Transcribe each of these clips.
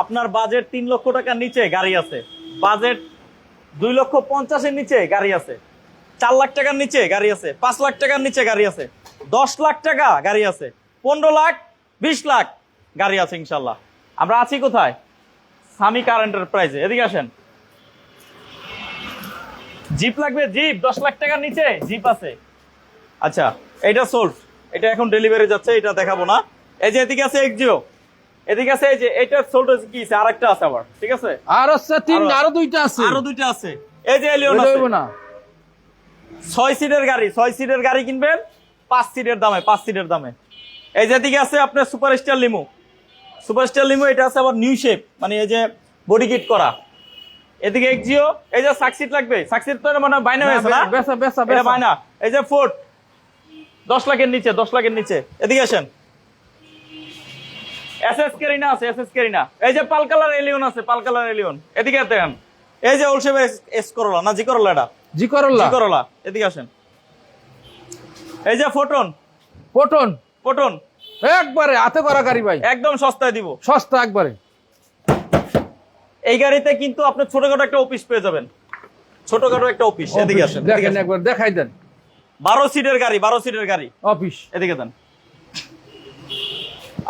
আপনার বাজেট তিন লক্ষ টাকার নিচে গাড়ি আছে। বাজেট দুই লক্ষ পঞ্চাশের নিচে গাড়ি আছে। চার লাখ টাকার নিচে গাড়ি আছে। পাঁচ লাখ টাকার নিচে গাড়ি আছে। দশ লাখ টাকা গাড়ি আছে। পনেরো লাখ, বিশ লাখ গাড়ি আছে ইনশাল্লাহ। আমরা আছি কোথায়? সামি কার এন্টারপ্রাইজে এদিকে আসেন। জিপ লাগবে? জিপ দশ লাখ টাকার নিচে জিপ আছে। আচ্ছা এটা সোল্ড এটা এখন ডেলিভারি যাচ্ছে, এটা দেখাবো না। এই যে এদিকে আছে এক্সিও এদিকে আছে যে এটা সোল্ড কি? আছে আরেকটা আছে আবার ঠিক আছে? আর হচ্ছে তিন আরো- দুইটা আছে। আরও দুইটা আছে। এই যে এলিয়ন আছে। না। ছয় সিটের গাড়ি ছয় সিটের গাড়ি কিনবেন পাঁচ সিটের দামে পাঁচ সিটের দামে। এই যেদিকে আছে আপনার super star limo super star limo এটা আছে আবার নিউ শেপ মানে এই যে বডি কিট করা। এদিকে এক্সিও এই যে সাকসিট লাগবে। সাকসিট তো মানে বাইনা হয়েছে না? বেসা বেসা বেসা বাইনা এই যে ফোর্ট দশ লাখের নিচে দশ লাখের নিচে। এদিকে আসেন। এস এস কেরিনা আছে এস এস কেরিনা এই যে পাল কালার এলিয়ন আছে পাল কালার এলিয়ন এদিকে দেখেন এই যে ওলসেবে এস করলা না জি করলা এটা? জি করল্লা জি করলা এদিকে আসেন। এই যে ফোটন পটন ফোটন একবারে হাতে করা গাড়ি ভাই। একদম সস্তায় দিব। সস্তা একবারে। এই গাড়িতে কিন্তু আপনি ছোটখাটো একটা অফিস পেয়ে যাবেন। ছোটখাটো একটা অফিস এদিকে আসেন দেখেন একবার দেখাই দেন। বারো সিটের গাড়ি বারো সিটের গাড়ি। অফিস এদিকে দেন।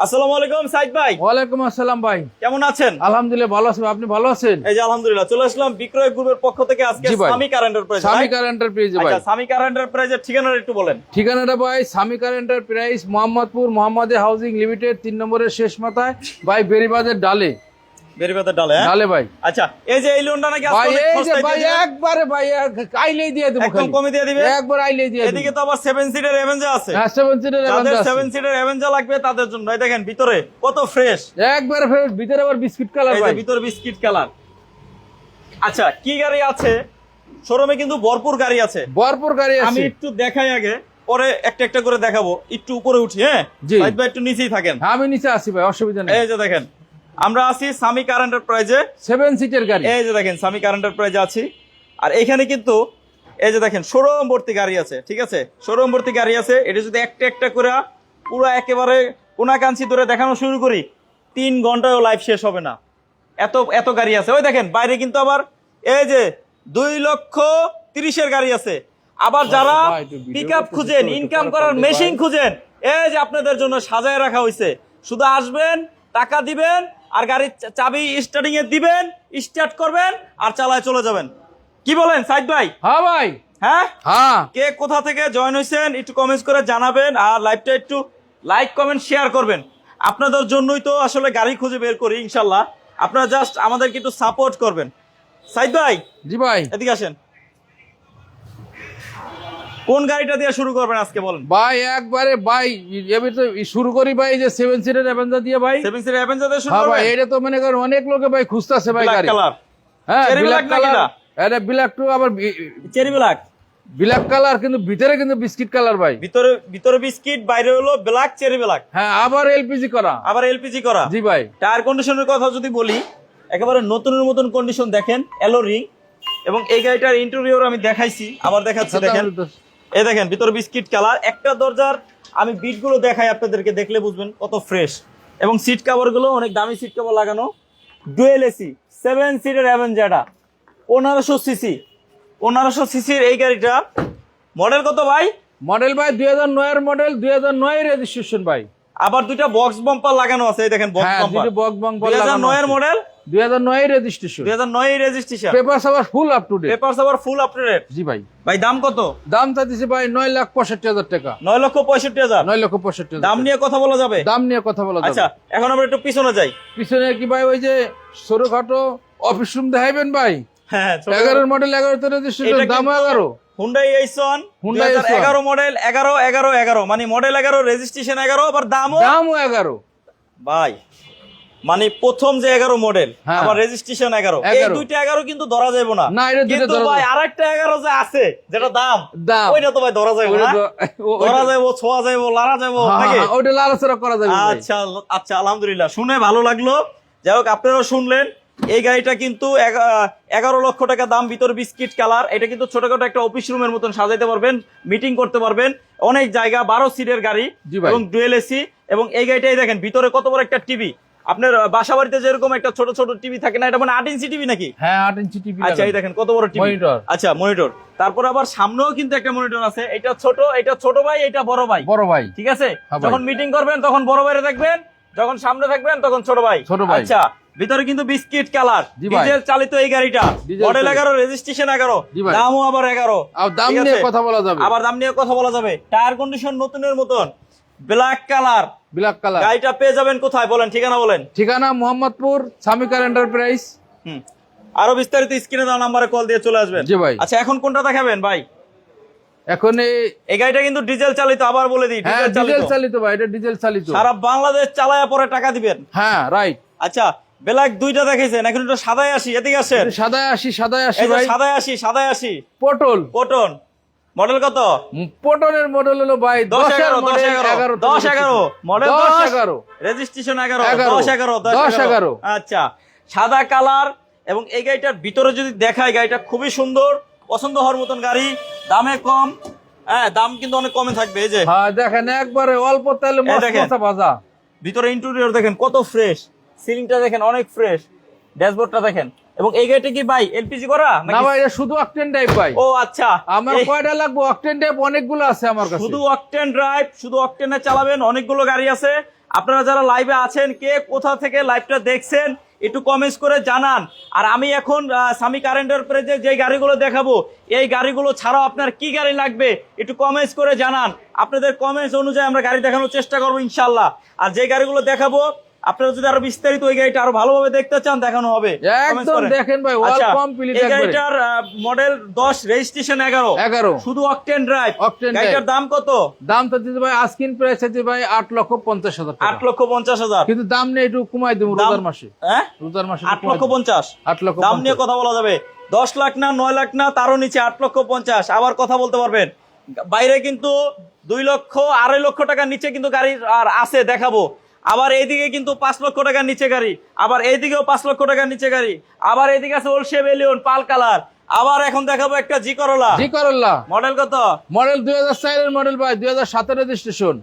আসসালামু আলাইকুম সাইদ ভাই। ওয়ালাইকুম আসসালাম ভাই। কেমন আছেন? আলহামদুলিল্লাহ ভালো আছি আপনি ভালো আছেন? এই যে আলহামদুলিল্লাহ চলে আসলাম বিক্রয় গ্রুপের পক্ষ থেকে আজকে। সামি কার এন্টারপ্রাইজ স্বামী কার এন্টারপ্রাইজ ভাই। আচ্ছা সামি কার এন্টারপ্রাইজের ঠিকানাটা একটু বলেন। ঠিকানাটা ভাই স্বামী কার এন্টারপ্রাইজ মোহাম্মদপুর মোহাম্মদে হাউজিং লিমিটেড তিন নম্বরের শেষ মাথায় ভাই বেরিবাজার ডালে। বেরিবাদের ডালে হ্যাঁ? ডালে ভাই। আচ্ছা এই যে এই লোনটা নাকি ভাই এই যে ভাই একবারে ভাই আইলেই দিয়ে দেবো একদম কমে দিয়ে দিবে? একবার আইলেই দিয়ে এদিকে তো আবার সেভেন সিটের এভেঞ্জার আছে। হ্যাঁ সেভেন সিটের যাদের সেভেন সিটের এভেঞ্জার লাগবে তাদের জন্য। এই দেখেন ভিতরে কত ফ্রেশ একবারে ফেরত ভিতরে আবার বিস্কিট কালার এই যে ভিতরে বিস্কিট কালার আচ্ছা কি গাড়ি আছে? শোরুমে কিন্তু ভরপুর গাড়ি আছে। ভরপুর গাড়ি আমি একটু দেখাই আগে পরে একটা একটা করে দেখাবো। একটু উপরে উঠি হ্যাঁ। ভাই একটু নিচেই থাকেন। আমি নিচে আসি ভাই অসুবিধা নেই। এই যে দেখেন আমরা আছি সামি কার এন্টারপ্রাইজে সেভেন সিটের গাড়ি। এই যে দেখেন সামি কার এন্টারপ্রাইজে আছি। আর এখানে কিন্তু এই যে দেখেন শোরুম ভর্তি গাড়ি আছে ঠিক আছে? শোরুম ভর্তি গাড়ি আছে এটা যদি একটা একটা করে পুরো একেবারে কোনাকাঞ্চি ধরে দেখানো শুরু করি তিন ঘন্টায়ও লাইফ শেষ হবে না। এত এত গাড়ি আছে। ওই দেখেন বাইরে কিন্তু আবার এই যে দুই লক্ষ তিরিশের গাড়ি আছে। আবার যারা পিক আপ খুঁজেন ইনকাম করার মেশিন খুঁজেন এই যে আপনাদের জন্য সাজায় রাখা হয়েছে শুধু আসবেন টাকা দিবেন আর গাড়ির চাবি স্টার্টিং এ দিবেন স্টার্ট করবেন আর চালায় চলে যাবেন। কি বলেন সাইদ ভাই? হ্যাঁ ভাই। হ্যাঁ? হ্যাঁ। কে কোথা থেকে জয়েন হয়েছেন একটু কমেন্টস করে জানাবেন আর লাইভটা একটু লাইক কমেন্ট শেয়ার করবেন। আপনাদের জন্যই তো আসলে গাড়ি খুঁজে বের করি ইনশাল্লাহ। আপনারা জাস্ট আমাদেরকে একটু সাপোর্ট করবেন। সাইদ ভাই? জি ভাই। এদিকে আসেন। কোন গাড়িটা দিয়ে শুরু করবেন আজকে বলেন? ভাই একবারে ভাই এবার তো শুরু করি ভাই যে সেভেন সিটের অ্যাভেঞ্জার দিয়ে ভাই। সেভিং সিটের অ্যাভেঞ্জার দিয়ে শুরু হ্যাঁ ভাই করবেন? এটা তো মনে করেন অনেক লোকে ভাই খুঁজতেছে ভাই গাড়ি। কালার হ্যাঁ Cherry ব্ল্যাক কালার এটা ব্ল্যাক টু আবার চেরি ব্ল্যাক ব্ল্যাক কালার কিন্তু ভিতরে কিন্তু বিস্কিট কালার ভাই। ভিতরে ভিতরে বিস্কিট বাইরে হলো ব্ল্যাক চেরি ব্ল্যাক হ্যাঁ আবার এলপিজি করা। আবার এলপিজি করা। জি ভাই। টায়ার কন্ডিশনের কথা যদি বলি একেবারে নতুনের মতন কন্ডিশন দেখেন এলো রিং এবং এই গাড়িটার ইন্টেরিয়র আমি দেখাইছি আবার দেখাচ্ছি দেখেন। এই দেখেন ভিতরে বিস্কিট কালার একটা দরজার আমি বিটগুলো দেখাই আপনাদেরকে দেখলে বুঝবেন কত ফ্রেশ এবং সিট কাভারগুলো অনেক দামি সিট কাভার লাগানো। ডুয়েল এসি সেভেন সিটের অ্যাভেঞ্জারটা পনেরোশো সিসি পনেরোশো সিসির এই গাড়িটা। মডেল কত ভাই? মডেল ভাই দুই হাজার নয়ের মডেল দুই হাজার নয় রেজিস্ট্রেশন ভাই। আবার দুইটা বক্স বাম্পার লাগানো আছে এই দেখেন বক্স বাম্পার বক্স বং দুই হাজার নয়ের মডেল দুই হাজার নয় রেজিস্ট্রেশন দুই হাজার নয় রেজিস্ট্রেশন পেপার আবার full up to date papers আবার ফুল আপ টু ডেট জি ভাই। ভাই দাম কত? দাম চাইতেছি ভাই নয় লাখ পঁয়ষট্টি হাজার টাকা। নয় লক্ষ পঁয়ষট্টি হাজার। নয় লক্ষ পঁয়ষট্টি হাজার দাম নিয়ে কথা বলা যাবে? দাম নিয়ে কথা বলা আচ্ছা এখন আমরা একটু পিছনে যাই। পিছনে কি ভাই ওই যে ছোটখাটো অফিস রুম দেখাইবেন ভাই? হ্যাঁ এগারোর মডেল এগারোতে রেজিস্ট্রেশন এটা দাম কিন্তু- এগারো। হুন্ডাই এইসন H1 এগারো মডেল এগারো এগারো এগারো। মানে মডেল এগারো রেজিস্ট্রেশন এগারো আবার দামও দামও এগারো। ভাই মানে প্রথম যে এগারো মডেল হ্যাঁ। আবার রেজিস্ট্রেশন এগারো। এই দুইটা এগারো কিন্তু ধরা যাবে না। না, এটা কিন্তু ভাই। আরেকটা এগারো যে আছে যেটা দাম দাম। ওইটা তো ভাই ধরা যাবে না। ধরা যাব ছোঁয়া যাব লাড়া যাব হ্যাঁ, নাকি? হ্যাঁ, ওইটা লাড়াচাড়া করা যাবে আচ্ছা আচ্ছা আলহামদুলিল্লাহ। শুনে ভালো লাগল। যাই হোক আপনারাও শুনলেন। এই গাড়িটা কিন্তু এগা- এগারো লক্ষ টাকা দাম ভিতর বিস্কিট কালার। এটা কিন্তু ছোটখাটো একটা অফিস রুমের মতন সাজাইতে পারবেন মিটিং করতে পারবেন। অনেক জায়গা বারো সিটের গাড়ি এবং ডুয়েল এসি এবং এই গাড়িটাই দেখেন ভিতরে কত বড় একটা টিভি আপনার বাসা বাড়িতে যেরকম একটা ছোট ছোট টিভি থাকে না এটা মানে আট ইঞ্চি টিভি নাকি? হ্যাঁ আট ইঞ্চি টিভি আচ্ছা এই দেখেন কত বড় টিভি। আচ্ছা মনিটর। তারপর আবার সামনেও কিন্তু একটা মনিটর আছে এটা ছোট এটা ছোট ভাই এটা বড় ভাই। বড় ভাই। ঠিক আছে? হ্যাঁ যখন মিটিং করবেন তখন বড় ভাইরে দেখবেন যখন সামনে থাকবেন তখন ছোট ভাই। ছোট ভাই। আচ্ছা ভিতরে কিন্তু বিস্কিট কালার। ডিজেল চালিত এই গাড়িটা। মডেল এগারো রেজিস্ট্রেশন এগারো। দামও আবার এগারো। দাম নিয়ে কথা বলা যাবে। আবার দাম নিয়ে কথা বলা যাবে। টায়ার কন্ডিশন নতুনের মতন। ব্ল্যাক কালার ব্ল্যাক কালার গাড়িটা পেয়ে যাবেন কোথায় বলেন ঠিকানা বলেন। ঠিকানা মোহাম্মদপুর সামিকার এন্টারপ্রাইজ হুম। আরও বিস্তারিত স্ক্রিনে দেওয়া নাম্বারে কল দিয়ে চলে আসবেন। জি ভাই। আচ্ছা এখন কোনটা দেখাবেন ভাই? এখন এই গাড়িটা কিন্তু ডিজেল চালিত আবার বলে দিই হ্যাঁ ডিজেল ডিজেল চালিত ভাই এটা ডিজেল চালিত। সারা বাংলাদেশ চালায়া পরে টাকা দিবেন। হ্যাঁ রাইট আচ্ছা ব্ল্যাক দুইটা দেখাইছেন এখন একটু সাদায় আসি এদিকে আসেন। সাদায় আসি সাদায় আসি ভাই। সাদায় আসি সাদায় আসি। পটল। পটন মডেল কত? উম, পটলের মডেল হলো ভাই দশ এগারো দশ এগারো দশ এগারো মডেল দশ এগারো। রেজিস্ট্রেশন এগারো। দশ এগারো দশ এগারো। আচ্ছা সাদা কালার এবং এই গাড়িটার ভিতরে যদি দেখায় গাড়িটা খুবই সুন্দর পছন্দ হওয়ার মতন গাড়ি দামে কম। হ্যাঁ দাম কিন্তু অনেক কমে থাকবে এই যে। হ্যাঁ দেখেন একবারে অল্প তেলে। মশলা ভাজা ভিতরে ইন্টেরিয়র দেখেন কত ফ্রেশ সিলিংটা দেখেন অনেক ফ্রেশ ড্যাশবোর্ডটা দেখেন। এবং এই গাড়িটা কি ভাই এলপিজি করা না ভাই এটা শুধু অকটেন টাইপ ভাই। ও আচ্ছা। আমার কয়টা লাগবে? অকটেন টাইপ অনেকগুলো আছে আমার কাছে। শুধু অকটেন ড্রাইভ শুধু অকটেনে চালাবেন অনেকগুলো গাড়ি আছে। আপনারা যারা লাইভে আছেন কে কোথা থেকে লাইভটা দেখছেন একটু কমেন্টস করে জানান। আর আমি এখন সামি কারেন্টের প্রেজে যে গাড়িগুলো দেখাবো এই গাড়িগুলো ছাড়াও আপনার কি গাড়ি লাগবে একটু কমেন্টস করে জানান। আপনাদের কমেন্টস অনুযায়ী আমরা গাড়ি দেখানোর চেষ্টা করব ইনশাল্লাহ আর যে গাড়িগুলো দেখাবো আপনারা যদি আরও বিস্তারিত ওই গাড়িটা আরও ভালোভাবে দেখতে চান দেখানো হবে। একদম দেখেন ভাই আচ্ছা, কমপ্লিট এই গাড়িটার মডেল দশ রেজিস্ট্রেশন এগারো। এগারো। শুধু অকটেন ড্রাইভ গাড়িটার দাম কত? দাম তো দিতে ভাই আজকিন প্রাইস আছে ভাই আট লক্ষ পঞ্চাশ হাজার আট টাকা লক্ষ পঞ্চাশ হাজার। কিন্তু দাম নিয়ে একটু কমাই দেবো রোজার মাসে। হ্যাঁ? রোজার মাসে আট লক্ষ পঞ্চাশ। আট লক্ষ দাম নিয়ে কথা বলা যাবে। দশ লাখ না নয় লাখ না তারও নিচে আট লক্ষ পঞ্চাশ। আবার কথা বলতে পারবেন। বাইরে কিন্তু দুই লক্ষ আড়াই লক্ষ টাকার নিচে কিন্তু গাড়ির আর আছে দেখাবো। আবার এইদিকে কিন্তু পাঁচ লক্ষ টাকার নিচে গাড়ি আবার এইদিকেও পাঁচ লক্ষ টাকার নিচে গাড়ি আবার এইদিকে আছে ওলসে বেলিয়ন পাল কালার আবার এখন দেখাবো একটা জি করলা জি করল্লা মডেল কত? মডেল দুই হাজার চারের মডেল ভাই দুই হাজার সাতের রেজিস্ট্রেশন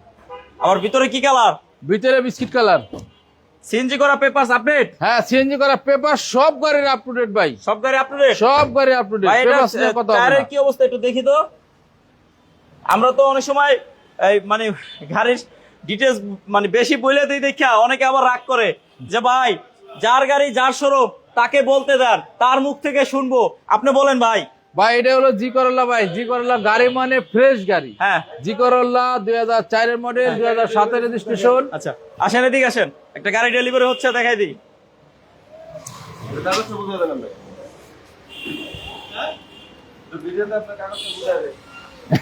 আবার ভিতরে কি কালার ভিতরে বিস্কিট কালার সিএনজি করা পেপার আপডেট হ্যাঁ সিএনজি করা পেপার সব গাড়ির আপ টু ডেট ভাই। সব গাড়ি আপডেট সব গাড়ি আপ টু ডেট ভাই, এটার, পেপার নিয়ে কথা হবে কি অবস্থা একটু দেখি তো। আমরা তো অনেক সময় এই মানে গাড়ির ডিটেলস মানে বেশি বলে দিই দেখা অনেকে আবার রাগ করে যে ভাই যার গাড়ি যার স্বরূপ তাকে বলতে দেন তার মুখ থেকে শুনব। আপনি বলেন ভাই। ভাই এটা হলো জি করল্লা ভাই। জি করল্লা গাড়ি মানে ফ্রেশ গাড়ি। হ্যাঁ। জি করল্লা দুই হাজার চারের মডেল দুই হাজার সাতের রেজিস্ট্রেশন আচ্ছা আসেন এদিকে আসেন। একটা গাড়ি ডেলিভারি হচ্ছে দেখাই দিই।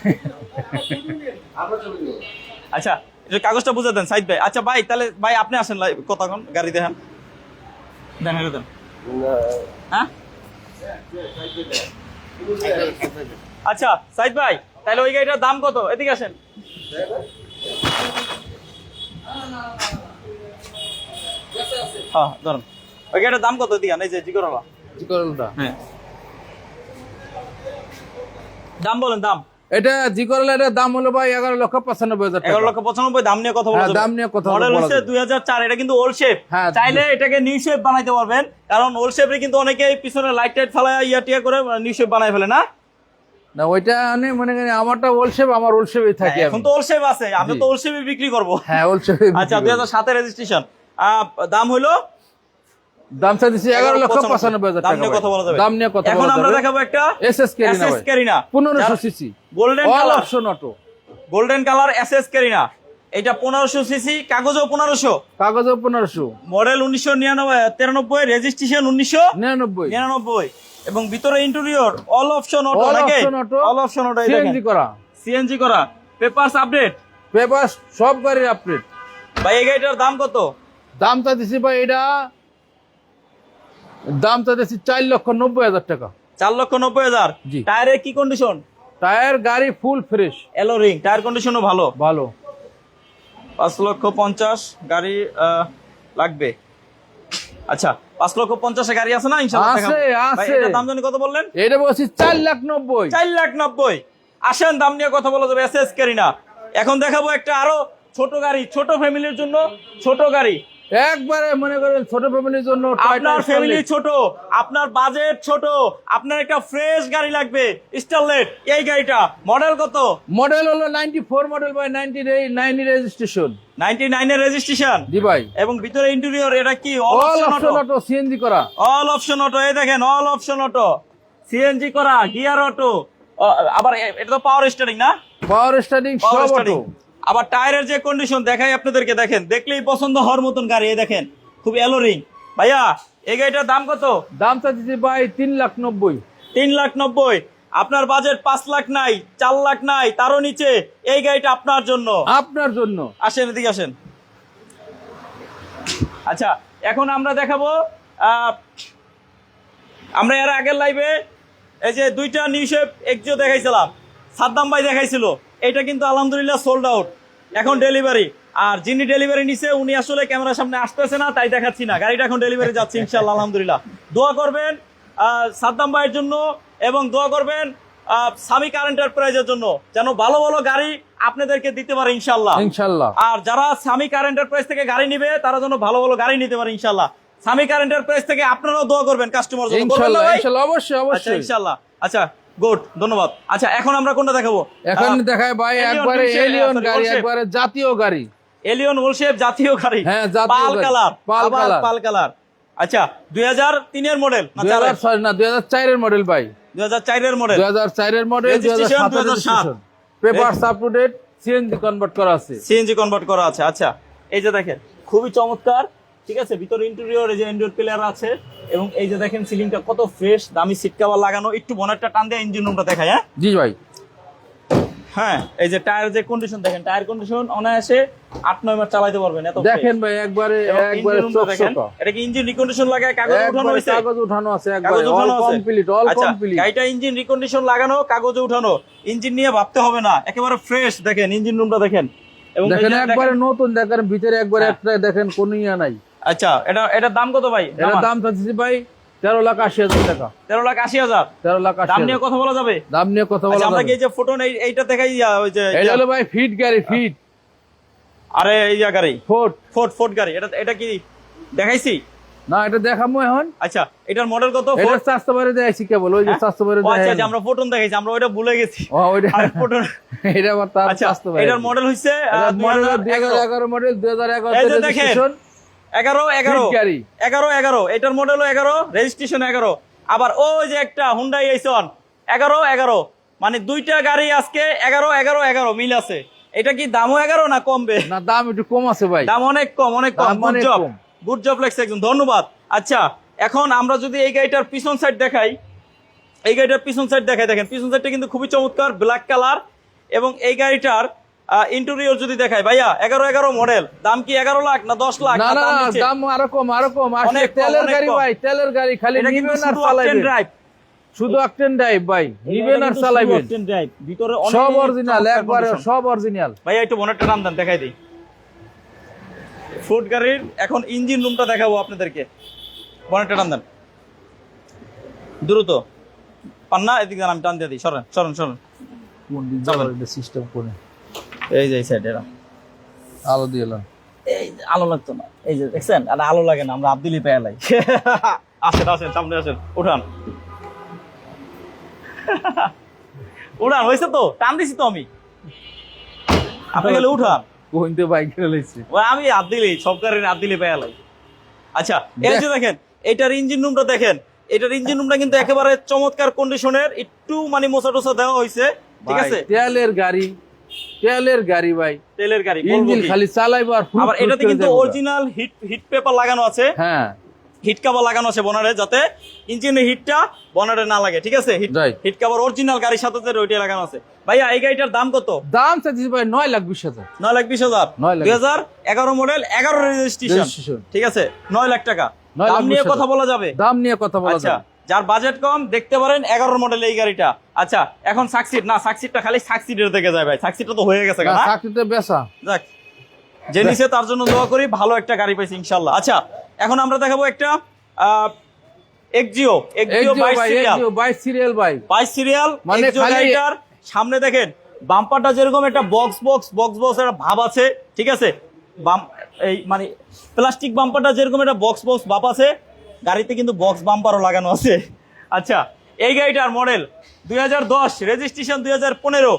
আচ্ছা এটা কাগজটা বুঝে দেন সাইদ ভাই। আচ্ছা ভাই তাহলে ভাই আপনি আসেন কতক্ষণ গাড়ি দেখান। দেন হ্যাঁ? আচ্ছা সাইদ ভাই তাহলে ওই গাড়িটার দাম কত? এদিকে আসেন। হ্যাঁ ধরুন। ওই গাড়িটার দাম কত এদিকে এই যে হ্যাঁ। দাম বলেন দাম। এটা জি করল্লা এটার দাম হলো ভাই এগারো লক্ষ পঁচানব্বই হাজার এগারো লক্ষ পঁচানব্বই দাম নিয়ে কথা বলা হ্যাঁ, দাম নিয়ে কথা মডেল হচ্ছে দুই হাজার চার এটা কিন্তু ওল্ড শেপ হ্যাঁ, চাইলে এটাকে নিউ শেপ বানাইতে পারবেন। কারণ ওল্ড শেপে কিন্তু অনেকে পিছনে লাইট টাইট ফেলায় ইয়া টিয়া করে নিউ শেপ বানাই ফেলে না? না ওইটা আমি মনে করি আমারটা ওলশেপ আমার ওলশেপই থাকি এখন তো ওল্ড শেপ আছে। আমি তো ওল্ড শেপে বিক্রি করব। হ্যাঁ ওলশেপ আচ্ছা দুই হাজার সাতের রেজিস্ট্রেশন দাম হলো দাম চাইছি এগারো লক্ষ পঁচানব্বই। হাজার দাম টাকা নিয়ে কথা বলা যাবে। দাম নিয়ে কথা এখন আমরা দেখাবো একটা এসএস ক্যারিনা এসএস ক্যারিনা। পনেরোশো CC. Golden colour. Option auto. Golden colour SS Carina. এটা পনেরোশো সিসি কাগজও পনেরোশো। কাগজও পনেরোশো। মডেল উনিশশো নিরানব্বই তিরানব্বই রেজিস্ট্রেশন উনিশশো নিরানব্বই। নিরানব্বই। এবং ভিতরে ইন্টেরিয়র অল অপশন অটো নাকি? অল অপশন অটো সিএনজি করা। সিএনজি করা। পেপারস আপডেট পেপার সব গাড়ির আপডেট ভাই এই গাড়িটার দাম কত? দাম চাইছি ভাই এটা দাম চার লক্ষ নব্বই হাজার টাকা। চার লক্ষ নব্বই হাজার? জি। টায়ারের কি কন্ডিশন টায়ার গাড়ি ফুল ফ্রেশ এলো রিং টায়ার কন্ডিশনও ভালো? ভালো। পাঁচ লক্ষ পঞ্চাশ গাড়ি লাগবে। আচ্ছা পাঁচ লক্ষ পঞ্চাশে গাড়ি আছে না ইনশাল্লাহ আছে, আছে। দাম জানি কত বললেন? এটা বলছি চার লাখ নব্বই। চার লাখ নব্বই। আসেন দাম নিয়ে কথা বলা যাবে। এস এস এখন দেখাবো একটা আরও ছোট গাড়ি ছোট ফ্যামিলির জন্য ছোট গাড়ি। একবারে মনে করেন ছোট ফ্যামিলির জন্য আপনার ফ্যামিলি ছোট আপনার বাজেট ছোট আপনার একটা ফ্রেশ গাড়ি লাগবে স্টারলেট এই গাড়িটা মডেল কত? মডেল হলো ninety four model by ninety ninety registration ninety নাইনের রেজিস্ট্রেশন জি ভাই। এবং ভিতরে ইন্টেরিয়র এটা কি? অল অপশন অটো সিএনজি করা। অল অপশন অটো এই দেখেন অল অপশন অটো সিএনজি করা গিয়ার অটো আবার এটা তো পাওয়ার স্টারিং না? পাওয়ার স্টার্টিং সব অটো আবার টায়ারের যে কন্ডিশন দেখাই আপনাদেরকে দেখেন। দেখলেই পছন্দ হওয়ার মতন গাড়ি এই দেখেন। খুব এলোরিং ভাইয়া এই গাড়িটার দাম কত? দাম চাচ্ছি ভাই তিন লাখ নব্বই। তিন লাখ নব্বই। আপনার বাজেট পাঁচ লাখ নাই চার লাখ নাই তারও নিচে এই গাড়িটা আপনার জন্য। আপনার জন্য। আসেন এদিকে আসেন। আচ্ছা এখন আমরা দেখাবো আহ, আমরা এর আগের লাইভে এই যে দুইটা নিউ শেপ এক্সিও দেখাইছিলাম। সাদ্দাম ভাই দেখাইছিল। এটা কিন্তু আলহামদুলিল্লাহ সোল্ড আউট এখন ডেলিভারি আর যিনি ডেলিভারি নিছে উনি আসলে ক্যামেরার সামনে আসতেছে না তাই দেখাচ্ছি না। গাড়িটা এখন ডেলিভারি যাচ্ছে ইনশাল্লাহ আলহামদুলিল্লাহ। দোয়া করবেন সাদ্দাম ভাইয়ের জন্য এবং দোয়া করবেন সামি কার এন্টারপ্রাইজের জন্য। যেন ভালো ভালো গাড়ি আপনাদেরকে দিতে পারে ইনশাল্লাহ ইনশাল্লাহ আর যারা স্বামী কার এন্টারপ্রাইজ থেকে গাড়ি নিবে তারা যেন ভালো ভালো গাড়ি নিতে পারে ইনশাল্লাহ স্বামী কার এন্টারপ্রাইজ থেকে আপনারাও দোয়া করবেন কাস্টমার জন্য। ইনশাল্লাহ ইনশাল্লাহ অবশ্যই আচ্ছা অবশ্যই। ইনশাল্লাহ আচ্ছা গুড ধন্যবাদ। আচ্ছা এখন আমরা কোনটা দেখাবো? এখন দেখায় ভাই একবারে এলিয়ন গাড়ি একবারে জাতীয় গাড়ি। এলিয়ন ওলশেপ জাতীয় গাড়ি। হ্যাঁ, জাতীয় pearl. Colour pearl colour. Pearl colour আচ্ছা দুই হাজার তিনের মডেল না দুই হাজার ছয় না দুই হাজার চারের মডেল ভাই। দুই হাজার চারের মডেল দুই হাজার চারের মডেল দুই হাজার Registration সাতের 2007 পেপার ডেট সিএনজি কনভার্ট করা আছে। সিএনজি কনভার্ট করা আছে আচ্ছা। এই যে দেখেন খুবই চমৎকার। ঠিক আছে? ভিতরে ইন্টেরিয়র এই যে এন্ড্রয়েড প্লেয়ার আছে এবং এই যে দেখেন সিলিংটা কত ফ্রেশ দামি সিট কভার লাগানো। একটু বনেটটা টান দিয়ে ইঞ্জিন রুমটা দেখায় হ্যাঁ? জি ভাই। হ্যাঁ এই যে টায়ার যে কন্ডিশন দেখেন টায়ার কন্ডিশন অনায়াসে আট নয় মাস চালাতে পারবেন এত দেখেন ভাই একবারে একবারে দেখেন এটা কি ইঞ্জিন রিকন্ডিশন লাগায়? কাগজ উঠানো হয়েছে? কাগজ উঠানো আছে একবারে কাগজ অল আছে। কমপ্লিট অল আচ্ছা, কমপ্লিট গাড়িটা ইঞ্জিন রিকন্ডিশন লাগানো কাগজে উঠানো ইঞ্জিন নিয়ে ভাবতে হবে না একেবারে ফ্রেশ দেখেন ইঞ্জিন রুমটা দেখেন। এবং দেখেন একবারে নতুন দেখেন ভিতরে একবারে হ্যাঁ। একটা দেখেন কোনো ইয়া নাই। আচ্ছা এটা এটার দাম কত ভাই? এটার দাম চাচ্ছি ভাই তেরো লাখ আশি হাজার টাকা। তেরো লাখ আশি হাজার? তেরো লাখ দাম নিয়ে কথা বলা যাবে? দাম নিয়ে কথা আচ্ছা বলা আমরা কি যে ফটো এইটা দেখাই ওই যে এটা হলো ভাই ফিট গাড়ি ফিট আরে এই যে গাড়ি। ফোর্ট। ফোর্ট ফোর্ট গাড়ি। এটা এটা কি? দেখাইছি? না এটা দেখামো এখন। আচ্ছা এটার মডেল কত? এটা? স্বাস্থ্য বারে দেখাইছি কেবল ওই যে হ্যাঁ? স্বাস্থ্য বারে ও, আচ্ছা আচ্ছা, আমরা ফোটন দেখাইছি আমরা ওইটা ভুলে গেছি। ও আর ফোটন এটা আবার তার আচ্ছা স্বাস্থ্য বারে এটার মডেল মডেল হাজার এগারো। মডেল দুই হাজার এই যে এগারো দেখেন। রেজিস্ট্রেশন এগারো এগারো। এগারো এগারো। এটার মডেলও এগারো রেজিস্ট্রেশন এগারো। আবার ওই যে একটা হুন্ডাই এইসন এগারো এগারো। মানে দুইটা গাড়ি আজকে এগারো এগারো এগারো মিল আছে। এটা কি দামও এগারো না কমবে? না দাম একটু কম আছে ভাই। দাম অনেক কম অনেক কম। গুড জব গুড জব লাগছে একদম ধন্যবাদ। আচ্ছা এখন আমরা যদি এই গাড়িটার পিছন সাইড দেখাই এই গাড়িটার পিছন সাইড দেখাই দেখেন পিছন সাইডটা কিন্তু খুবই চমৎকার ব্ল্যাক কালার এবং এই গাড়িটার ইন্টেরিয়র যদি দেখাই ভাইয়া এগারো এগারো মডেল দাম কি এগারো লাখ না দশ লাখ? না? দাম আরও কম আরও কম। আসলে তেলের গাড়ি ভাই তেলের গাড়ি খালি এটা কিন্তু নিবেন আর শুধু অকটেন ড্রাইভ ভাই নিবেন আর চালাইবেন। Drive। ভিতরে সব অরিজিনাল একবারে সব অরিজিনাল ভাইয়া একটু বনেটটা নাম দেন দেখাই দিই। ফুড গাড়ির এখন ইঞ্জিন রুমটা দেখাবো আপনাদেরকে। বনেটটা টান দেন। দ্রুত। পান্না এদিকে আমি টান দিয়ে দিই। সরেন সরেন সরেন। সিস্টেম করে এই যে এই সাইড এরা। আলো দিলাম এই আলো লাগতো না। এই যে দেখছেন? আর আলো লাগে না আমরা আব্দুলি পেয়ালাই আসেন আসেন সামনে আসেন। উঠান। উঠান হয়েছে তো? টান দিছি তো আমি। আপনি গেলে উঠান। কোনতে বাইক আমি হাত দিলি সব গাড়ির হাত দিলি পেয়ালাই আচ্ছা এই যে দেখেন এটার ইঞ্জিন রুমটা দেখেন। এটার ইঞ্জিন রুমটা কিন্তু একেবারে চমৎকার কন্ডিশনের একটু মানে মোছা টোসা দেওয়া হয়েছে ঠিক আছে? তেলের গাড়ি তেলের গাড়ি ভাই। তেলের গাড়ি ইঞ্জিন খালি চালাইবো আর আবার এটাতে কিন্তু অরিজিনাল হিট হিট পেপার লাগানো আছে। হ্যাঁ। হিট কাভার লাগানো আছে বনারে যাতে ইঞ্জিনের হিটটা বনারে না লাগে ঠিক আছে? হিট কাভার অরিজিনাল গাড়ির সাথে ওইটা লাগানো আছে। ভাইয়া এই গাড়িটার দাম কত? দাম চাচ্ছি ভাই নয় লাখ বিশ হাজার। নয় লাখ বিশ হাজার। দুই হাজার এগারো মডেল এগারো রেজিস্ট্রেশন ঠিক আছে? নয় লাখ টাকা। দাম নিয়ে কথা বলা যাবে? দাম নিয়ে কথা বলা আচ্ছা। যাবে। যার বাজেট কম দেখতে পারেন এগারো মডেল এই গাড়িটা। আচ্ছা এখন সাকসিড না সাকসিডটা খালি সাকসিডের থেকে যায় ভাই। সাকসিডটা তো হয়ে গেছে না, না? বেচা। যাক যে নিছে তার জন্য দোয়া করি ভালো একটা গাড়ি পাইছি ইনশাল্লাহ আচ্ছা এখন আমরা দেখাবো একটা এক্সিও এক্সিও সিরিয়াল সিরিয়াল ভাই সিরিয়াল মানে গাড়িটার সামনে দেখেন বাম্পারটা যেরকম একটা বক্স বক্স বক্স বক্স একটা ভাব আছে ঠিক আছে? বাম এই মানে প্লাস্টিক বাম্পারটা যেরকম একটা বক্স বক্স ভাব আছে গাড়িতে কিন্তু বক্স বাম্পারও লাগানো আছে। আচ্ছা এই গাড়িটার মডেল দুই রেজিস্ট্রেশন দুই হাজার পনেরো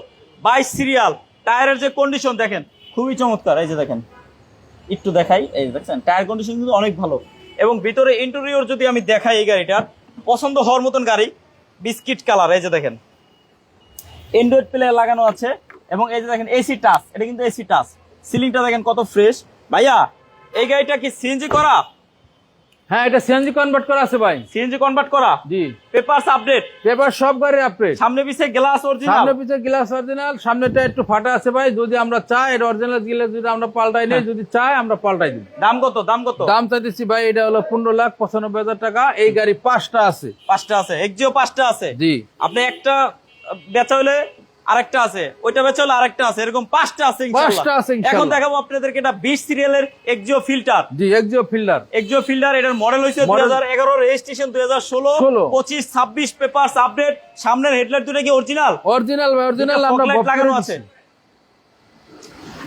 সিরিয়াল টায়ারের যে কন্ডিশন দেখেন, খুবই চমৎকার। এই যে দেখেন, একটু দেখাই। এই দেখছেন টায়ার কন্ডিশন কিন্তু অনেক ভালো। এবং ভিতরে ইন্টেরিয়র যদি আমি দেখাই এই গাড়িটার, পছন্দ হওয়ার মতন গাড়ি, বিস্কিট কালার, এই যে দেখেন। অ্যান্ড্রয়েড প্লে লাগানো আছে, এবং এই যে দেখেন এসি টাচ এটা কিন্তু এসি টাচ সিলিংটা দেখেন কত ফ্রেশ ভাইয়া, এই গাড়িটা কি সিএনজি করা? হ্যাঁ এটা সিএনজি কনভার্ট করা আছে ভাই। সিএনজি কনভার্ট করা? জি। পেপারস আপডেট পেপার সব গাড়ি আপডেট সামনে পিছে গ্লাস অরিজিনাল সামনে পিছে গ্লাস অরিজিনাল সামনেটা একটু ফাটা আছে ভাই। যদি আমরা চাই এটা অরিজিনাল গ্লাস যদি আমরা পাল্টাই হ্যাঁ। নিই যদি চাই আমরা পাল্টাই দিই দাম কত দাম কত? দাম চাইতেছি ভাই এটা হলো পনেরো লাখ পঁচানব্বই হাজার টাকা। এই গাড়ি পাঁচটা আছে। পাঁচটা আছে এক্সিও পাঁচটা আছে। জি। আপনি একটা বেচা হলে আরেকটা আছে ওইটা বেচা হলে আরেকটা আছে এরকম পাঁচটা আছে পাঁচটা আছে এখন দেখাবো আপনাদেরকে এটা বিশ সিরিয়ালের এক্সিও ফিল্টার জি এক্সিও এক্সিও ফিল্টার এটার মডেল রেজিস্ট্রেশন পেপারস আপডেট সামনের হেডলাইট দুটো কি অরিজিনাল অরিজিনাল ভাই অরিজিনাল আমরা বব লাগানো আছে।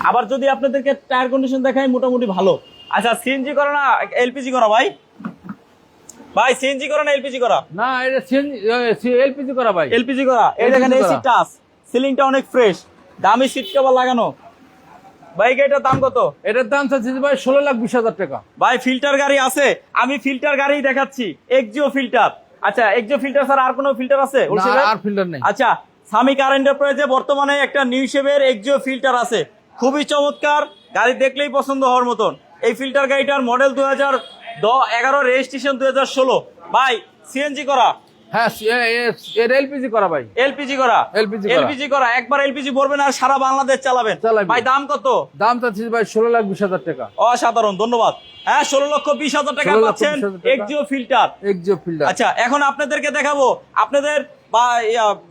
আবার যদি আপনাদেরকে টায়ার কন্ডিশন দেখাই মোটামুটি ভালো। আচ্ছা সিএনজি করা না এলপিজি করা ভাই? ভাই সিএনজি করা না এলপিজি করা? না এটা সিএনজি এলপিজি করা ভাই। এলপিজি করা। এই দেখেন এসি টাচ সিলিংটা অনেক ফ্রেশ। দামি সিট কভার লাগানো। বাইক এটার দাম কত? এটার দাম চাচ্ছি ভাই ষোলো লাখ বিশ হাজার টাকা। ভাই ফিল্টার গাড়ি আছে। আমি ফিল্টার গাড়ি দেখাচ্ছি। এক্সিও ফিল্টার আচ্ছা এক্সিও ফিল্টার স্যার আর কোনো ফিল্টার আছে? না, আর ফিল্টার নেই। আচ্ছা সামি কার এন্টারপ্রাইজে বর্তমানে একটা নিউ শেপের এক্সিও ফিল্টার আছে। খুবই চমৎকার। গাড়ি দেখলেই পছন্দ হওয়ার মতন। এই ফিল্টার গাড়িটার মডেল দুই হাজার দ এগারো রেজিস্ট্রেশন দুই হাজার ষোলো। ভাই সিএনজি করা। হ্যাঁ এর এলপিজি করা ভাই। এলপিজি করা? LPG এলপিজি করা। একবার এলপিজি ভরবেন আর সারা বাংলাদেশ চালাবেন। চালাবেন। ভাই দাম কত? দাম চাচ্ছি ভাই ষোলো লাখ বিশ হাজার টাকা। অসাধারণ ধন্যবাদ। হ্যাঁ ষোলো লক্ষ বিশ হাজার টাকা পাচ্ছেন 20 হাজার টাকা। এক্সিও ফিল্টার এক্সিও ফিল্টার আচ্ছা এখন আপনাদেরকে দেখাবো। আপনাদের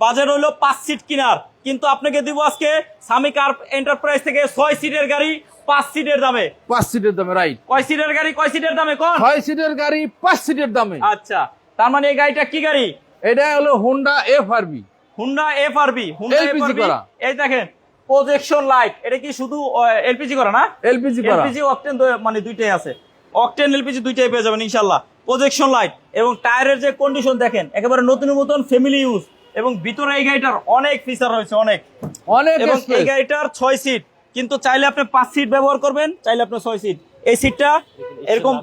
বাজার হইল পাঁচ সিট কিনার। কিন্তু আপনাকে দিব আজকে সামি কার এন্টারপ্রাইজ থেকে ছয় সিটের গাড়ি পাঁচ সিটের দামে। পাঁচ সিটের দামে রাইট কয় সিটের গাড়ি কয় সিটের দামে কোন? ছয় সিটের গাড়ি পাঁচ সিটের দামে। আচ্ছা তার মানে এই গাড়িটা কি গাড়ি? এটা হলো Honda F R B Honda F R B Honda করা। এই দেখেন প্রজেকশন লাইট এটা কি শুধু এলপিজি করা না? এলপিজি করা। এলপিজি অকটেন মানে দুইটাই আছে। অকটেন এলপিজি দুইটাই পেয়ে যাবেন ইনশাল্লাহ প্রজেকশন লাইট এবং টায়ারের যে কন্ডিশন দেখেন একেবারে নতুন মতন ফ্যামিলি ইউজ এবং ভিতরে এই গাড়িটার অনেক ফিচার রয়েছে অনেক। অনেক এবং এই গাড়িটার ছয় সিট কিন্তু চাইলে আপনি পাঁচ সিট ব্যবহার করবেন চাইলে আপনি ছয় সিট এই সিটটা এরকম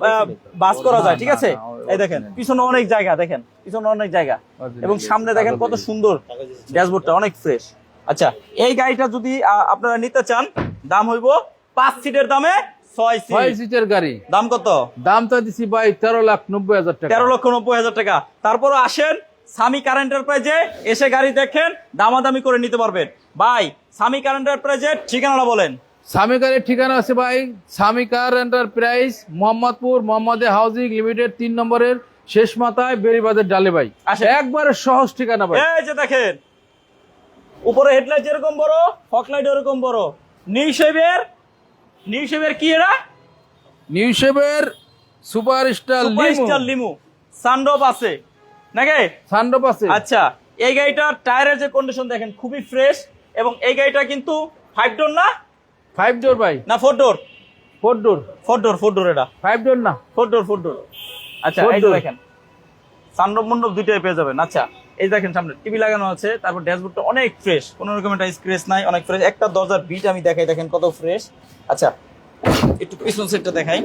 বাস করা যায় ঠিক আছে? এই দেখেন পিছনে অনেক জায়গা দেখেন পিছনে অনেক জায়গা। এবং সামনে দেখেন কত সুন্দর ড্যাশবোর্ডটা অনেক ফ্রেশ আচ্ছা এই গাড়িটা যদি আপনারা নিতে চান দাম হইব পাঁচ সিটের দামে ছয় সিটের গাড়ি। দাম কত? দাম ভাই তেরো লাখ নব্বই হাজার টাকা। তেরো লক্ষ নব্বই হাজার টাকা। তারপরও আসেন সামি কার এন্টারপ্রাইজে এসে গাড়ি দেখেন দামাদামি করে নিতে পারবেন। ভাই সামি কার এন্টারপ্রাইজের ঠিকানাটা বলেন। স্বামী কারের ঠিকানা আছে ভাই স্বামী কার এন্টারপ্রাইজ মোহাম্মদপুর মোহাম্মদে হাউজিং লিমিটেড তিন নম্বরের শেষ মাথায় বেরিবাদের ডালে ভাই। একবারে সহজ ঠিকানা ভাই। এই যে দেখেন উপরে হেডলাইট যেরকম বড় ফকলাইট এরকম বড়। নিউ শেভের নিউ শেভের কি এরা? নিউ শেপের সুপার স্টার সুপারস্টার লিমু। সানডপ আছে। নাকি? সানডপ আছে। আচ্ছা এই গাড়িটার টায়ারের যে কন্ডিশন দেখেন খুবই ফ্রেশ এবং এই গাড়িটা কিন্তু ফাইভ ডোর না? ফাইভ ডোর ভাই? না four door four door four door four door এটা। ফাইভ ডোর না? ফোর ডোর ফোর ডোর আচ্ছা এই দেখেন সানডপ মন্ডপ দুইটাই পেয়ে যাবেন। আচ্ছা এই দেখেন সামনে টিভি লাগানো আছে তারপর ড্যাশবোর্ডটা অনেক ফ্রেশ কোনো রকম একটা স্ক্রেচ নাই অনেক ফ্রেশ একটা দরজার বিট আমি দেখাই দেখেন কত ফ্রেশ আচ্ছা একটু পিছন সেটটা দেখাই।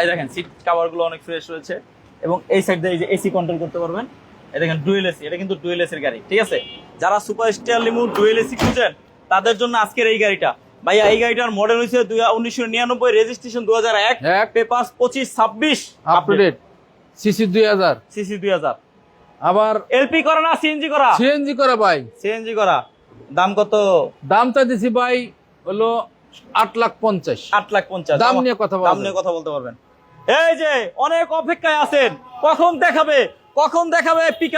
এই দেখেন সিট কাভারগুলো অনেক ফ্রেশ রয়েছে। এবং এই সাইড দিয়ে এই যে এসি কন্ট্রোল করতে পারবেন। এই দেখেন ডুয়েল এসি এটা কিন্তু ডুয়েল এসির গাড়ি ঠিক আছে? যারা super star limo dual AC খুঁজেন তাদের জন্য আজকের এই গাড়িটা। ভাইয়া এই গাড়িটার মডেল হয়েছে উনিশশো নিরানব্বই রেজিস্ট্রেশন দু হাজার এক পেপার পঁচিশ ছাব্বিশ আপ ডেট সিসি দুই হাজার। সিসি দুই হাজার। আবার এলপি করা না সিএনজি করা? সিএনজি করা ভাই। সিএনজি করা। দাম কত? দাম চাইতেছি ভাই হলো আট লাখ পঞ্চাশ। আট লাখ পঞ্চাশ। দাম নিয়ে কথা দাম নিয়ে কথা বলতে পারবেন। এই যে অনেক অপেক্ষায় আছেন। কখন দেখাবে? কখন দেখাবে পিক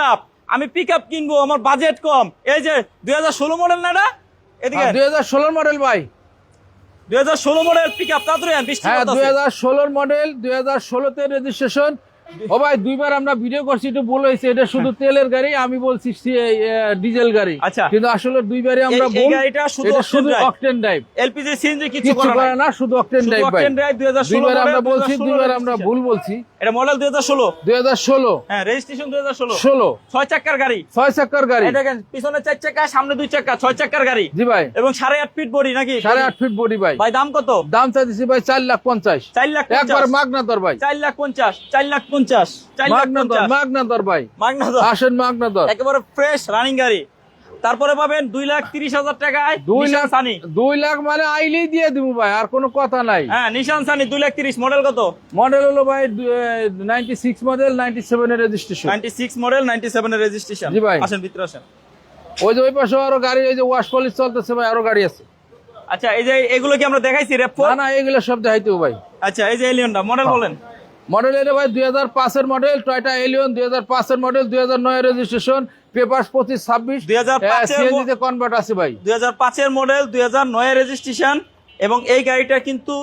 আমি পিক কিনবো আমার বাজেট কম। এই যে দুই হাজার ষোলো মডেল না এদিকে দুই হাজার ষোলোর মডেল ভাই। দুই হাজার ষোলো মডেল পিক আপ তাড়াতাড়ি আন, বৃষ্টি হ্যাঁ পড়তাছে। দুই হাজার ষোলোর মডেল দুই হাজার ষোলোতে রেজিস্ট্রেশন ও ভাই দুইবার আমরা ভিডিও করছি একটু বলেছি এটা শুধু তেলের গাড়ি আমি বলছি ডিজেল গাড়ি। আচ্ছা। কিন্তু আসলে দুইবারই আমরা ভুল। শুধু এটা শুধু অকটেন ড্রাইভ এলপিজি সিএনজি কিছু করে না শুধু অকটেন ড্রাইভ ভাই। drive 2016 দুইবার আমরা বলছি দুইবার আমরা ভুল বলছি। এটা মডেল 2016 দুই হাজার ষোলো। হ্যাঁ রেজিস্ট্রেশন 2016 ষোলো। ছয় চাকার গাড়ি। ছয় চাকার গাড়ি। এই দেখেন পিছনে চার চাকা সামনে দুই চাকা ছয় চাকার গাড়ি। জি ভাই। এবং সাড়ে আট ফিট বডি নাকি? সাড়ে আট ফিট বডি ভাই। ভাই দাম কত? দাম চাইছি ভাই চার লাখ পঞ্চাশ। চার লাখ একবার মাগনা দর ভাই। চার লাখ পঞ্চাশ চার লাখ পঞ্চাশ চার লাখ মাগনা দর পঞ্চাশ। মাগনা দর ভাই। মাগনা দর আসেন মাগনা দর একেবারে ফ্রেশ রানিং গাড়ি। তারপরে পাবেন দুই লাখ তিরিশ হাজার টাকায় দুই লাখ সানি দুই লাখ মানে আইলেই দিয়ে দিব ভাই আর কোনো কথা নাই। হ্যাঁ নিশান সানি দুই লাখ তিরিশ। মডেল কত? মডেল হলো ভাই ninety six model ninety seven এর registration ninety six model ninety seven এর রেজিস্ট্রেশন জি ভাই। আসেন ভিতরে আসেন। ওই যে ওই পাশে আরও গাড়ি ওই যে ওয়াশ পলিশ চলতেছে ভাই আরও গাড়ি আছে। আচ্ছা এই যে এগুলো কি আমরা দেখাইছি? রেপ না না এগুলো সব দেখাইতে ভাই। আচ্ছা এই যে এলিয়নটা মডেল হ্যাঁ। বলেন। মডেল এটা ভাই দুই হাজার পাঁচের মডেল টয়টা এলিয়ন দুই হাজার পাঁচের মডেল দুই হাজার নয় রেজিস্ট্রেশন পেপার পঁচিশ ছাব্বিশ 2005 এর সিএনজিতে কনভার্ট আছে ভাই। দুই হাজার পাঁচের মডেল দুই হাজার নয় রেজিস্ট্রেশন এবং এই গাড়িটা কিন্তু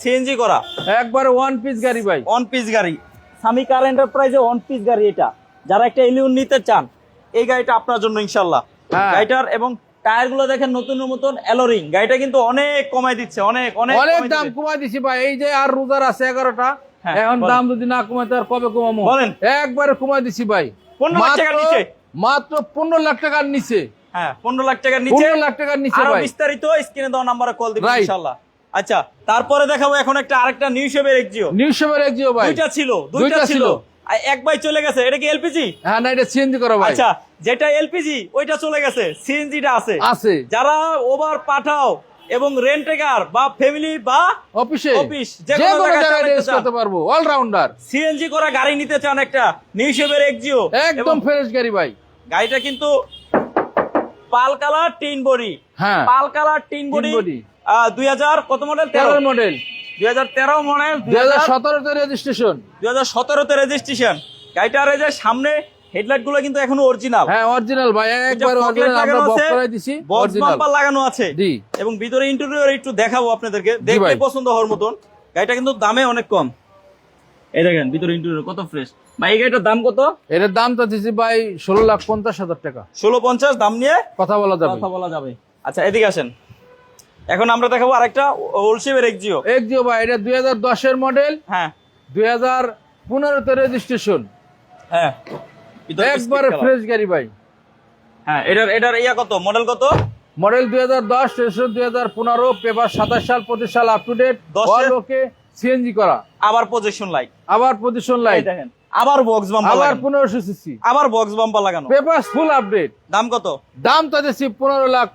সিএনজি করা। একবারে ওয়ান পিস গাড়ি ভাই। অন পিস গাড়ি। স্বামী কার এন্টারপ্রাইজে অন পিস গাড়ি এটা। যারা একটা এলিয়ন নিতে চান এই গাড়িটা আপনার জন্য ইনশাল্লাহ হ্যাঁ। গাড়িটার এবং টায়ারগুলো দেখেন নতুন মতন এলোরিং। গাড়িটা কিন্তু অনেক কমাই দিচ্ছে অনেক অনেক অনেক দাম কমাই দিছি ভাই। এই যে আর রোজার আছে এগারোটা এখন দাম যদি না কমাই তো আর কবে কমাবো? বলেন। একবারে কমাই দিছি ভাই। 15 লাখ টাকার নিচে। মাত্র পনেরো লাখ টাকার নিচে। হ্যাঁ পনেরো লাখ টাকার নিচে। পনেরো লাখ টাকার নিচে আরও বিস্তারিত স্ক্রিনে দেওয়া নাম্বারে কল দিবেন Right. আচ্ছা তারপরে দেখাবো এখন একটা আরেকটা নিউ শেপের এক্সিও নিউ শেপের একজিও ভাই। দুইটা ছিল দুইটা ছিল। এক চলে গেছে। এটা কি এলপিজি হ্যাঁ না এটা সিএনজি করো ভাই। আচ্ছা যেটা এলপিজি ওইটা চলে গেছে। সিএনজিটা আছে। আছে। যারা ওভার পাঠাও এবং রেন্টেকার বা ফ্যামিলি বা অফিসে অফিস, যে কোনো জায়গায় ইউজ করতে পারব অলরাউন্ডার সিএনজি করা গাড়ি নিতে চান একটা নিউ শেপের এক্সিও একদম ফ্রেশ গাড়ি ভাই। গাড়িটা কিন্তু পাল কালার টিন বডি। হ্যাঁ। Pearl colour tin body. body। দুই হাজার কত মডেল তেরো। তেরো মডেল দুই হাজার তেরো মডেল দুই হাজার সতেরোতে রেজিস্ট্রেশন দুই হাজার সতেরোতে রেজিস্ট্রেশন গাড়িটার এই যে সামনে হেডলাইটগুলো কিন্তু এখনও অরিজিনাল হ্যাঁ অরিজিনাল ভাই একবার অরিজিনাল আমরা বক করে দিছি অরিজিনাল বাম্পার লাগানো আছে। জি। এবং ভিতরে ইন্টেরিয়র একটু দেখাবো আপনাদেরকে দেখতে পছন্দ হওয়ার মতন। গাড়িটা কিন্তু দামে অনেক কম। এই দেখেন ভিতরে ইন্টেরিয়র কত ফ্রেশ ভাই এই গাড়িটার দাম কত? এটার দাম তো দিছি ভাই ষোলো লাখ পঞ্চাশ হাজার টাকা। ষোলো পঞ্চাশ দাম নিয়ে কথা বলা যাবে। কথা বলা যাবে। আচ্ছা এদিকে আসেন। এখন আমরা দেখাবো আরেকটা ওলশেপের এক্সিও একজিও ভাই এটা দুই হাজার দশের মডেল হ্যাঁ। দুই হাজার পনেরোতে রেজিস্ট্রেশন হ্যাঁ। একবারে ফ্রেশ গাড়ি ভাই। হ্যাঁ এটার এটার ইয়া কত? মডেল কত? মডেল দুই হাজার দশ রেজিস্ট্রেশন দুই হাজার পনেরো পেপার সাতাশ সাল পঁচিশ সাল up to date okay CNG করা। আবার প্রজেকশন লাইট আবার পজিশন লাইট দেখেন আবার বক্স বাম্পার আবার লাগানো। পনেরোশো সিসি আবার বক্স বাম্পার লাগানো। পেপার ফুল আপডেট দাম কত? দাম তো দিচ্ছি পনেরো লাখ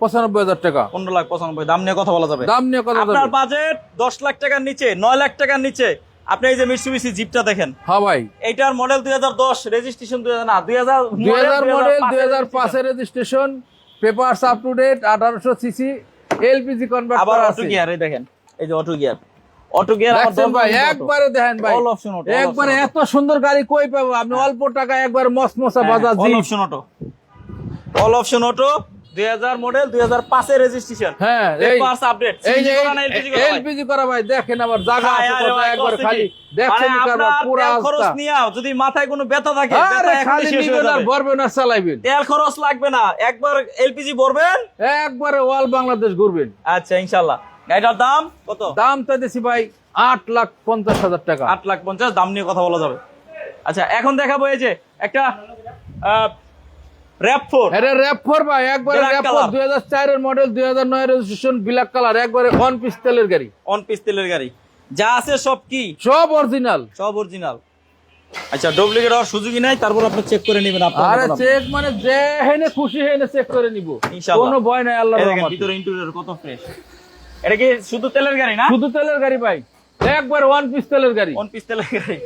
পঁচানব্বই হাজার টাকা। পনেরো লাখ পঁচানব্বই দাম নিয়ে কথা বলা যাবে। দাম নিয়ে কথা আপনার বাজেট দশ লাখ টাকার নিচে নয় লাখ টাকার নিচে। আপনি এই যে মিটসুবিসি জিপটা দেখেন। হ্যাঁ ভাই। এইটার মডেল দুই হাজার দশ রেজিস্ট্রেশন দুই হাজার না দুই হাজার দুই হাজার মডেল দুই হাজার পাঁচের registration paper up to date আঠারোশো সিসি এলপিজি কনভার্ট আবার অটো গিয়ার এই দেখেন এই যে অটো গিয়ার অটো গিয়ার দেখছেন ভাই একবারে দেখেন ভাই option auto, all একবারে এত সুন্দর গাড়ি কই পাবো? আপনি অল্প টাকা একবার মস্ত মশা বাজার all option auto all option auto model registration হ্যাঁ এই পাঁচ আপডেট এলপিজি করা ভাই? এলপিজি করা ভাই দেখেন আবার জায়গা আছে আরে একবার খালি। কি? মানে কারবার পুরো খরচ অবস্থা যদি মাথায় কোনো ব্যথা থাকে ব্যথা খালি নিবেন আর ভরবেন আর চালাইবেন। তেল খরচ লাগবে না একবার এলপিজি ভরবেন। একবারে ওয়াল বাংলাদেশ ঘুরবেন। আচ্ছা ইনশাল্লাহ গাড়িটার দাম কত? দাম তো দিছি ভাই আট লাখ পঞ্চাশ হাজার টাকা। আট লাখ পঞ্চাশ দাম নিয়ে কথা বলা যাবে। আচ্ছা এখন দেখাবো এই যে একটা এটা ভাই একবারে মডেল রেজিস্ট্রেশন ব্ল্যাক কালার একবারে অন পিস তেলের গাড়ি। অন পিস তেলের গাড়ি। যা আছে সব কি? সব অরিজিনাল সব অরিজিনাল আচ্ছা ডুপ্লিকেট হওয়ার সুযোগই নাই তারপর আপনি চেক করে নেবেন আপনার আরে চেক মানে যে হেনে খুশি হেনে চেক করে নিব। ইনশাআল্লাহ। কোনো ভয় নাই আল্লাহর রহমতে। ভিতরে ইন্টেরিয়র কত ফ্রেশ এটা কি শুধু তেলের গাড়ি না? শুধু তেলের গাড়ি ভাই। একবার ওয়ান পিস তেলের গাড়ি। অন পিস তেলের গাড়ি।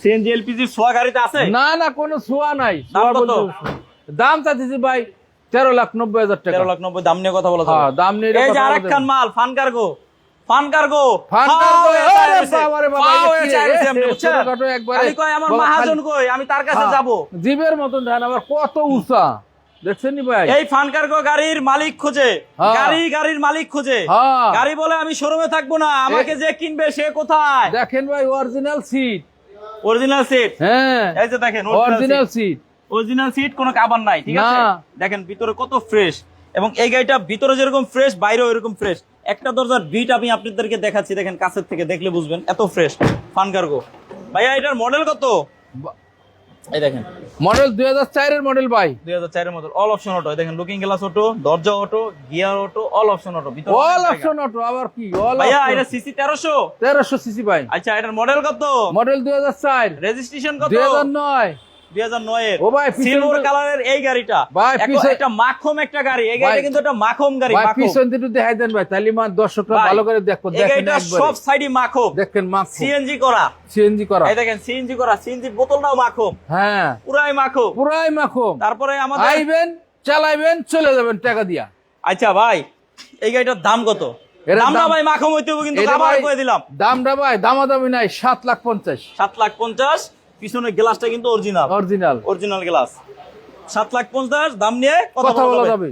সিএনজি এলপিজি সোয়া গাড়িতে আছে? না না কোনো নাই। দাম কত? দাম চাচ্ছি ভাই তেরো লাখ নব্বই হাজার টাকা। তেরো লাখ নব্বই দাম নিয়ে কথা বলা হ্যাঁ, দাম নিয়ে এই যে কথা খান মাল ফান কার্গো। Fun cargo. আরে আমি তার কাছে হ্যাঁ, যাব। জীবের মতন ধান আবার কত উঁচা। দেখছেন ভাই? এই ফান কার্গো গাড়ির মালিক খোঁজে। হ্যাঁ। গাড়ি গাড়ির মালিক খোঁজে। গাড়ি বলে আমি শোরুমে থাকব না আমাকে যে কিনবে সে কোথায়? দেখেন ভাই অরিজিনাল সিট অরিজিনাল সিট হ্যাঁ। এই যে দেখেন অরিজিনাল সিট অরিজিনাল সিট কোনো কাবার নাই ঠিক আছে? দেখেন ভিতরে কত ফ্রেশ এবং এই গাড়িটা ভিতরে যেরকম ফ্রেশ বাইরেও এরকম ফ্রেশ একটা দরজার বিট আমি আপনাদেরকে দেখাচ্ছি দেখেন কাছের থেকে দেখলে বুঝবেন এত ফ্রেশ ফান কার্গো ভাইয়া এটার মডেল কত? এই দেখেন। মডেল দুই হাজার চারের মডেল ভাই। দুই হাজার চারের মতো অল অপশন অটো দেখেন লুকিং গ্লাস অটো দরজা auto gear auto all option auto ভিতরে অল অপশন অটো আবার কি? অল ভাইয়া এটা সিসি তেরোশো? তেরোশো সিসি ভাই। আচ্ছা এটার মডেল কত? মডেল দুই হাজার চার। রেজিস্ট্রেশন কত? দুই হাজার নয়। ও ভাই, সিলভার কালারের এই গাড়িটা। ভাই, একটা মাখম একটা গাড়ি। এই গাড়িটা কিন্তু একটা মাখম গাড়ি ভাই পিছন দিকে দেখাই দেন ভাই তাহলে মা দর্শকরা ভালো করে দেখো এই গাড়িটা সব সাইডই মাখম। দেখেন মাখ সিএনজি করা। সিএনজি করা। এই দেখেন সিএনজি করা সিএনজি বোতলটাও মাখম। হ্যাঁ। পুরাই মাখম। পুরাই মাখো তারপরে আমাদের আইবেন চালাইবেন চলে যাবেন টাকা দিয়া। আচ্ছা ভাই এই গাড়িটার দাম কত? এটার দাম ভাই মাখম হইতে হবে কিন্তু আবার করে দিলাম। দামটা ভাই দামাদামি নাই সাত লাখ পঞ্চাশ। সাত লাখ পঞ্চাশ। পিছনের গ্লাসটা কিন্তু অরিজিনাল। অরিজিনাল। Original glass. সাত লাখ পঞ্চাশ দাম নিয়ে কথা বলা যাবে।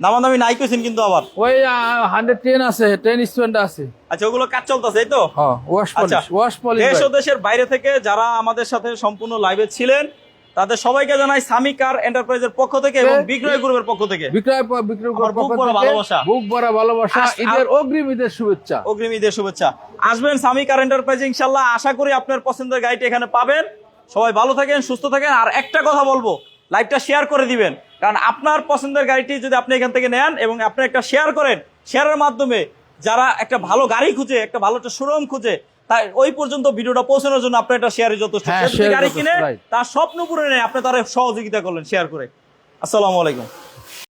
দামাদামি নাই কইছেন কিন্তু আবার। ওই হান্ড্রেড টেন আছে টেন স্টুডেন্ট আছে। আচ্ছা ওগুলো কাজ চলতেছে এই তো? হ্যাঁ ওয়াশ আচ্ছা। পলিশ ওয়াশ পলিশ দেশ ও দেশের বাইরে থেকে যারা আমাদের সাথে সম্পূর্ণ লাইভে ছিলেন তাদের সবাইকে জানাই সামি কার এন্টারপ্রাইজের পক্ষ থেকে এবং বিক্রয় গ্রুপের পক্ষ থেকে। বিক্রয় বিক্রয় বুক ভরা ভালোবাসা। বুক ভরা ভালোবাসা। ঈদের অগ্রিম ঈদের শুভেচ্ছা। অগ্রিম ঈদের শুভেচ্ছা। আসবেন সামি কার এন্টারপ্রাইজ ইনশাল্লাহ আশা করি আপনার পছন্দের গাড়িটি এখানে পাবেন। সবাই ভালো থাকেন সুস্থ থাকেন। আর একটা কথা বলব লাইভটা শেয়ার করে দিবেন। কারণ আপনার পছন্দের গাড়িটি যদি আপনি এখান থেকে নেন এবং আপনি একটা শেয়ার করেন শেয়ারের মাধ্যমে যারা একটা ভালো গাড়ি খুঁজে একটা ভালো একটা শোরুম খুঁজে তাই ওই পর্যন্ত ভিডিওটা পৌঁছানোর জন্য আপনার একটা শেয়ারে যথেষ্ট হ্যাঁ, গাড়ি কিনে তার স্বপ্ন পূরণে আপনি তার সহযোগিতা করলেন শেয়ার করে। আসসালামু আলাইকুম।